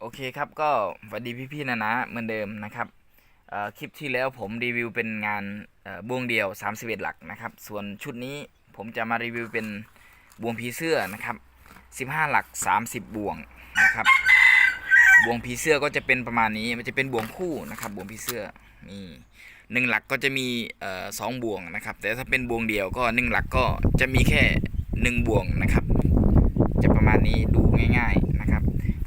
โอเคครับก็สวัสดีพี่ๆนะนะเหมือนเดิมนะครับคลิปที่แล้วผมรีวิวเป็นงานเอ่อบวงเดียว 31 หลักนะครับ ส่วนชุดนี้ผมจะมารีวิวเป็นบวงผีเสื้อนะครับ 15 หลัก 30 บวงนะครับบวงผีเสื้อก็จะเป็นประมาณนี้มันจะเป็นบวงคู่นะครับบวงผีเสื้อนี่หนึ่งหลักก็จะมีสองบวงนะครับ แต่ถ้าเป็นบวงเดียวก็หนึ่งหลักก็จะมีแค่หนึ่งบวงนะครับ จะประมาณนี้ดูง่าย ๆนะ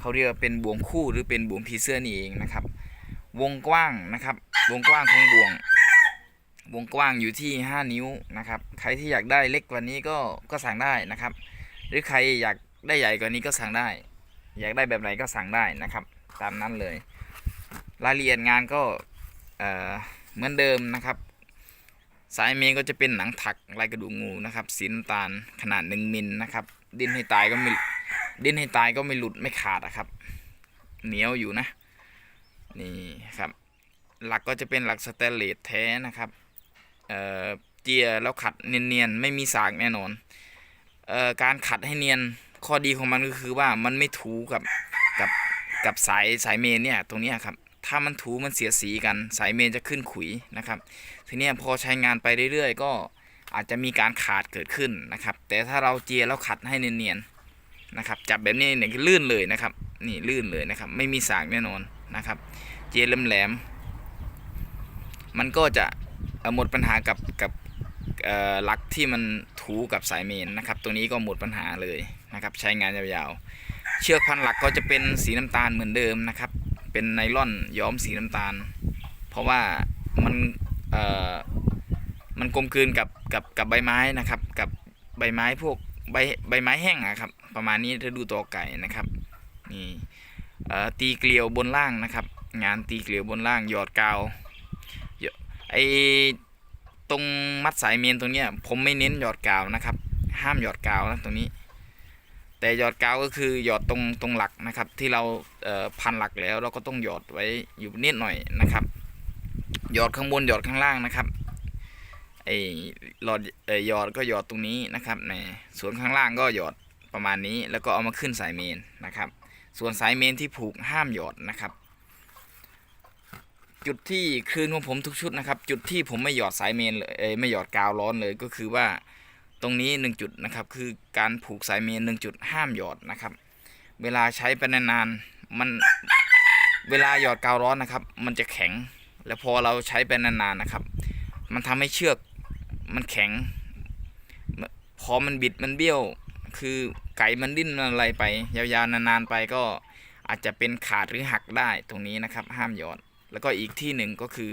เขาเรียกว่าเป็นบ่วงคู่หรือเป็นบ่วงผีเสื้อนี่เองนะครับ วงกว้างนะครับ วงกว้างของบ่วง วงกว้างอยู่ที่ 5 นิ้วนะครับ ใครที่อยากได้เล็กกว่านี้ก็ก็สั่งได้นะครับ หรือใครอยากได้ใหญ่กว่านี้ก็สั่งได้ อยากได้แบบไหนก็สั่งได้นะครับ ตามนั้นเลย รายละเอียดงานก็เอ่อเหมือนเดิมนะครับ สายเมนก็จะเป็นหนังถักลายกระดูกงูนะครับสีน้ำตาลขนาด 1มิลนะครับ ดิ้นให้ตายก็ไม่ ดิ้นให้ตายก็ไม่หลุดไม่ขาดอะครับ เหนียวอยู่นะ นี่ครับ หลักก็จะเป็นหลักสแตนเลสแท้นะครับ เอ่อเจียแล้วขัดเนียนๆ ไม่มีสากแน่นอน เอ่อการขัดให้เนียนข้อดีของมันก็คือว่ามันไม่ถูกับกับกับสายสายเมนเนี่ยตรงนี้ครับ ถ้ามันถูมันเสียสีกันสายเมนจะขึ้นขุยนะครับ ทีนี้พอใช้งานไปเรื่อยๆ ก็อาจจะมีการขาดเกิดขึ้นนะครับ แต่ถ้าเราเจียแล้วขัดให้เนียนๆ นะครับ จับแบบนี้เนี่ยลื่นเลยนะครับ นี่ลื่นเลยนะครับ ไม่มีสากแน่นอนนะครับ เจลแหลมมันก็จะหมดปัญหากับกับลักที่มันถูกับสายเมนนะครับ ตัวนี้ก็หมดปัญหาเลยนะครับ ใช้งานยาวๆ เชือกพันหลักก็จะเป็นสีน้ำตาลเหมือนเดิมนะครับ เป็นไนล่อนย้อมสีน้ำตาล เพราะว่ามันมันกลมกลืนกับกับกับใบไม้นะครับ กับใบไม้พวกใบใบไม้แห้งอะครับ ประมาณนี้ถ้าดูตัวไก่นะครับนี่ตีเกลียวบนล่างนะครับ งานตีเกลียวบนล่างหยอดกาวไอตรงมัดสายเมนตรงเนี้ยผมไม่เน้นหยอดกาวนะครับ ห้ามหยอดกาวนะตรงนี้ แต่หยอดกาวก็คือหยอดตรงตรงหลักนะครับ ที่เราเพันหลักแล้วเราก็ต้องหยอดไว้อยู่นิดหน่อยนะครับ หยอดข้างบนหยอดข้างล่างนะครับไอหลอดเออหยอดก็หยอดตรงนี้นะครับในส่วนข้างล่างก็หยอด ประมาณนี้แล้วก็เอามาขึ้นสายเมนนะครับ ส่วนสายเมนที่ผูกห้ามหยอดนะครับ จุดที่คืนของผมทุกชุดนะครับ จุดที่ผมไม่หยอดสายเมนเลยเอยไม่หยอดกาวร้อนเลยก็คือว่าตรงนี้หนึ่งจุดนะครับคือการผูกสายเมนหนึ่งจุดห้ามหยอดนะครับ เวลาใช้ไปนานๆมันเวลาหยอดกาวร้อนนะครับ มันจะแข็ง แล้วพอเราใช้ไปนานๆนะครับ มันทำให้เชือกมันแข็ง พอมันบิดมันเบี้ยว คือไก่มันดิ้นอะไรไป ยาวๆนานๆไปก็อาจจะเป็นขาดหรือหักได้ตรงนี้นะครับ ห้ามหยอด แล้วก็อีกที่หนึ่งก็คือ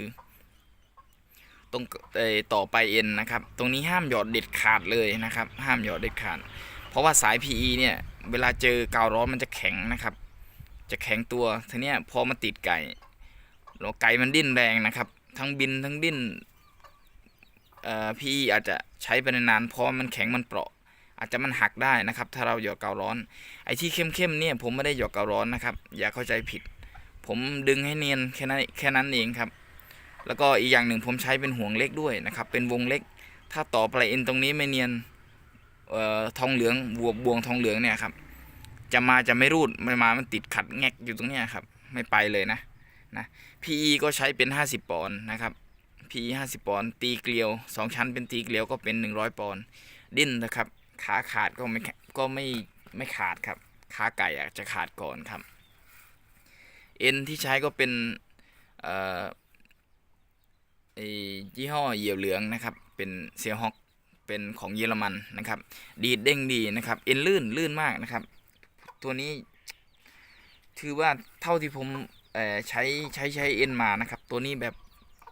ตรงเอต่อไปเอ็นนะครับ ตรงนี้ห้ามหยอดเด็ดขาดเลยนะครับ ห้ามหยอดเด็ดขาด เพราะว่าสาย PE เนี่ย เวลาเจอกาวร้อนมันจะแข็งนะครับ จะแข็งตัวทีเนี้ยพอมาติดไก่แล้วไก่มันดิ้นแรงนะครับ ทั้งบินทั้งดิ้นเอ่อพี่อาจจะใช้ไปนานๆพราะมันแข็งมันเปราะ อาจจะมันหักได้นะครับ ถ้าเราหยอดกาวร้อน ไอ้ที่เข้มๆเนี่ยผมไม่ได้หยอดกาวร้อนนะครับ อย่าเข้าใจผิด ผมดึงให้เนียนแค่นั้นแค่นั้นเองครับ แล้วก็อีกอย่างหนึ่งผมใช้เป็นห่วงเล็กด้วยนะครับ เป็นวงเล็ก ถ้าต่อปลายเอ็นตรงนี้ไม่เนียนเอ่อทองเหลืองบวบบวงทองเหลืองเนี่ยครับ จะมาจะไม่รูดไม่มามันติดขัดแงกอยู่ตรงเนี้ยครับ ไม่ไปเลยนะนะ PE ก็ใช้เป็น 50 ปอนด์นะครับพีห้าสิบปอนด์ตีเกลียวสองชั้นเป็นตีเกลียวก็เป็นหนึ่งร้อยปอนด์ดิ้นนะครับ ขาขาดก็ไม่ก็ไม่ไม่ขาดครับ ขาไก่อาจจะขาดก่อนครับ เอ็นที่ใช้ก็เป็นเอ่ออยี่ห้อเหยี่ยวเหลืองนะครับ เป็นเซียฮอกเป็นของเยอรมันนะครับ ดีดเด้งดีนะครับ เอ็นลื่นลื่นมากนะครับ ตัวนี้ถือว่าเท่าที่ผมใช้ใช้ใช้เอ็นมานะครับ ตัวนี้แบบ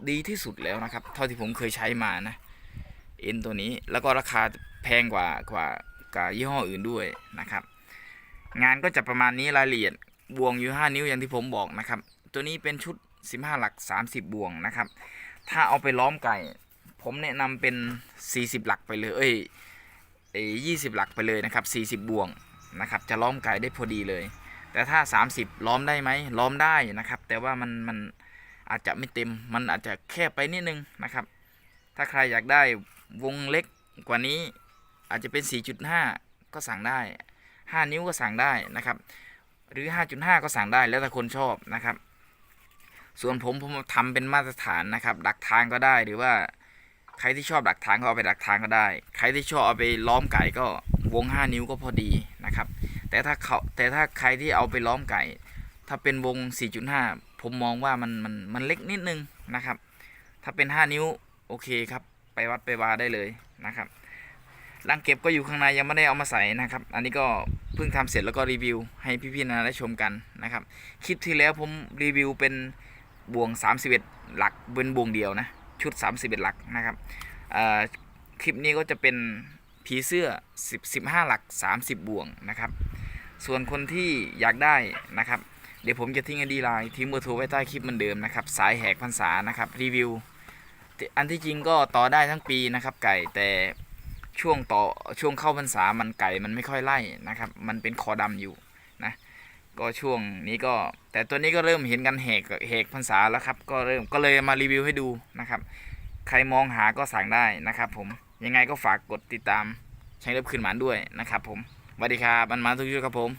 ดีที่สุดแล้วนะครับ เท่าที่ผมเคยใช้มานะ เอ็นตัวนี้ แล้วก็ราคาแพงกว่ากว่ากว่ายี่ห้ออื่นด้วยนะครับ งานก็จะประมาณนี้รายละเอียดบวงอยู่ 5 นิ้วอย่างที่ผมบอกนะครับ ตัวนี้เป็นชุด 15 หลัก 30 บวงนะครับ ถ้าเอาไปล้อมไก่ ผมแนะนำเป็น 40 หลักไปเลยเอ้ยยี่สิบหลักไปเลยนะครับ 40 บวงนะครับ จะล้อมไก่ได้พอดีเลย แต่ถ้า 30 ล้อมได้ไหมล้อมได้นะครับ แต่ว่ามันมันอาจจะไม่เต็ม มันอาจจะแคบไปนิดนึงนะครับ ถ้าใครอยากได้ วงเล็กกว่านี้อาจจะเป็น 4.5 ก็สั่งได้ 5 นิ้วก็สั่งได้นะครับ หรือ 5.5 ก็สั่งได้แล้วแต่คนชอบนะครับ ส่วนผมผมทำเป็นมาตรฐานนะครับ ดักทางก็ได้หรือว่าใครที่ชอบดักทางก็เอาไปดักทางก็ได้ ใครที่ชอบเอาไปล้อมไก่ก็วง 5 นิ้วก็พอดีนะครับ แต่ถ้าเขาแต่ถ้าใครที่เอาไปล้อมไก่ ถ้าเป็นวง 4.5 ผมมองว่ามันมันมันเล็กนิดนึงนะครับ ถ้าเป็น 5 นิ้วโอเคครับ ไปวัดไปวาได้เลยนะครับรังเก็บก็อยู่ข้างในยังไม่ได้เอามาใส่นะครับ อันนี้ก็เพิ่งทำเสร็จแล้วก็รีวิว ให้พี่ๆนะได้ชมกันนะครับ คลิปที่แล้วผมรีวิวเป็นบ่วง 31 หลักเป็นบ่วงเดียวนะ ชุด 31 หลักนะครับคลิปนี้ก็จะเป็นผีเสื้อ 10 15 หลัก 30 บ่วงนะครับ ส่วนคนที่อยากได้นะครับ เดี๋ยวผมจะทิ้งไอดีไลน์ทิ้งเบอร์โทรไว้ใต้คลิปเหมือนเดิมนะครับ สายแหกพรรษานะครับรีวิว อันที่จริงก็ต่อได้ทั้งปีนะครับ ไก่แต่ช่วงต่อช่วงเข้าพรรษามันไก่มันไม่ค่อยไล่นะครับ มันเป็นคอดำอยู่นะก็ช่วงนี้ก็ แต่ตัวนี้ก็เริ่มเห็นกันแหกแหกพรรษาแล้วครับ ก็เริ่มก็เลยมารีวิวให้ดูนะครับ ใครมองหาก็สั่งได้นะครับผมยังไงก็ฝากกดติดตามช่างเล็บขึ้นหมานด้วยนะครับผมสวัสดีครับมันมาทุกชุดครับผม